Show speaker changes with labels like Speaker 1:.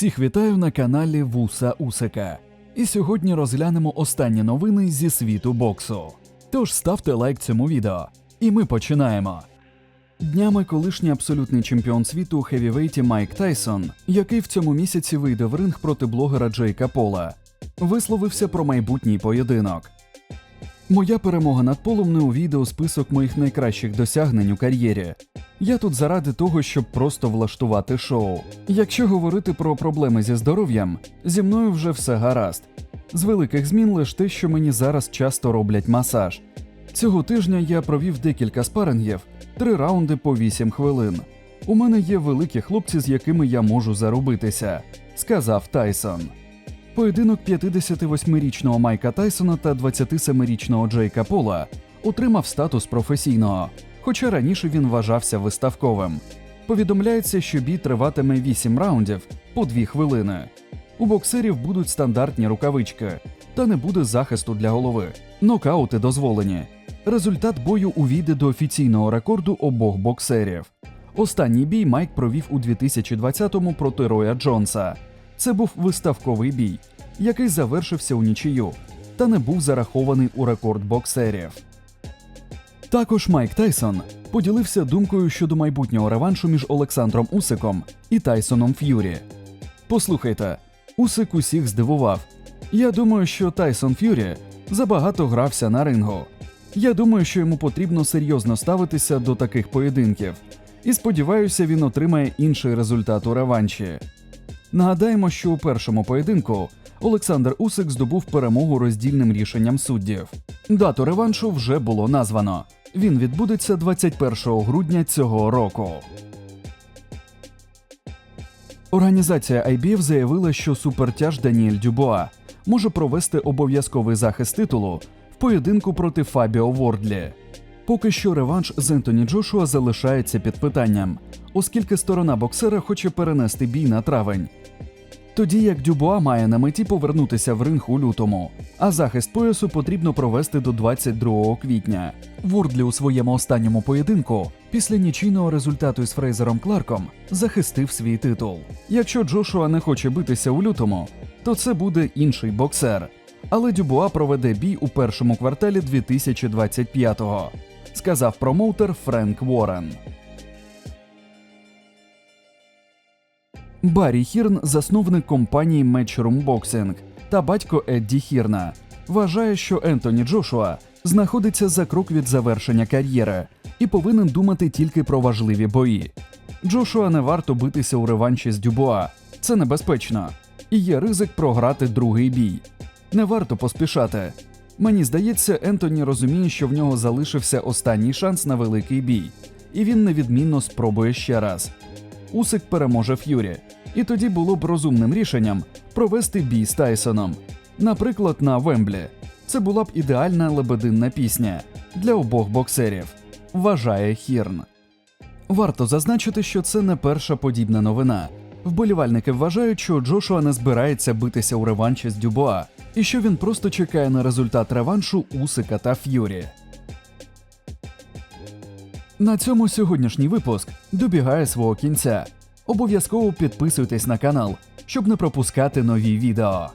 Speaker 1: Всіх вітаю на каналі Вуса Усика. І сьогодні розглянемо останні новини зі світу боксу. Тож ставте лайк цьому відео. І ми починаємо. Днями колишній абсолютний чемпіон світу у хевівейті Майк Тайсон, який в цьому місяці вийде в ринг проти блогера Джейка Пола, висловився про майбутній поєдинок. Моя перемога над полом не увійде список моїх найкращих досягнень у кар'єрі. Я тут заради того, щоб просто влаштувати шоу. Якщо говорити про проблеми зі здоров'ям, зі мною вже все гаразд. З великих змін лише те, що мені зараз часто роблять масаж. Цього тижня я провів декілька спарингів, три раунди по 8 хвилин. У мене є великі хлопці, з якими я можу зарубитися, сказав Тайсон. Поєдинок 58-річного Майка Тайсона та 27-річного Джейка Пола отримав статус професійного, хоча раніше він вважався виставковим. Повідомляється, що бій триватиме 8 раундів по 2 хвилини. У боксерів будуть стандартні рукавички, та не буде захисту для голови. Нокаути дозволені. Результат бою увійде до офіційного рекорду обох боксерів. Останній бій Майк провів у 2020-му проти Роя Джонса. Це був виставковий бій, який завершився у нічию та не був зарахований у рекорд боксерів. Також Майк Тайсон поділився думкою щодо майбутнього реваншу між Олександром Усиком і Тайсоном Ф'юрі. Послухайте, Усик усіх здивував. Я думаю, що Тайсон Ф'юрі забагато грався на рингу. Я думаю, що йому потрібно серйозно ставитися до таких поєдинків, і сподіваюся, він отримає інший результат у реванші. Нагадаємо, що у першому поєдинку Олександр Усик здобув перемогу роздільним рішенням суддів. Дату реваншу вже було названо. Він відбудеться 21 грудня цього року. Організація IBF заявила, що супертяж Даніель Дюбуа може провести обов'язковий захист титулу в поєдинку проти Фабіо Вордлі. Поки що реванш з Ентоні Джошуа залишається під питанням, оскільки сторона боксера хоче перенести бій на травень. Тоді як Дюбуа має на меті повернутися в ринг у лютому, а захист поясу потрібно провести до 22 квітня. Вордлі у своєму останньому поєдинку після нічийного результату із Фрейзером Кларком захистив свій титул. Якщо Джошуа не хоче битися у лютому, то це буде інший боксер. Але Дюбуа проведе бій у першому кварталі 2025-го, сказав промоутер Френк Уоррен. Баррі Хірн, засновник компанії Matchroom Boxing та батько Едді Хірна, вважає, що Ентоні Джошуа знаходиться за крок від завершення кар'єри і повинен думати тільки про важливі бої. Джошуа не варто битися у реванші з Дюбуа, це небезпечно, і є ризик програти другий бій. Не варто поспішати. Мені здається, Ентоні розуміє, що в нього залишився останній шанс на великий бій, і він невідмінно спробує ще раз. Усик переможе Ф'юрі, і тоді було б розумним рішенням провести бій з Тайсоном, наприклад, на Вемблі. Це була б ідеальна лебединна пісня для обох боксерів, вважає Хірн. Варто зазначити, що це не перша подібна новина. Вболівальники вважають, що Джошуа не збирається битися у реванші з Дюбуа, і що він просто чекає на результат реваншу Усика та Ф'юрі. На цьому сьогоднішній випуск добігає свого кінця. Обов'язково підписуйтесь на канал, щоб не пропускати нові відео.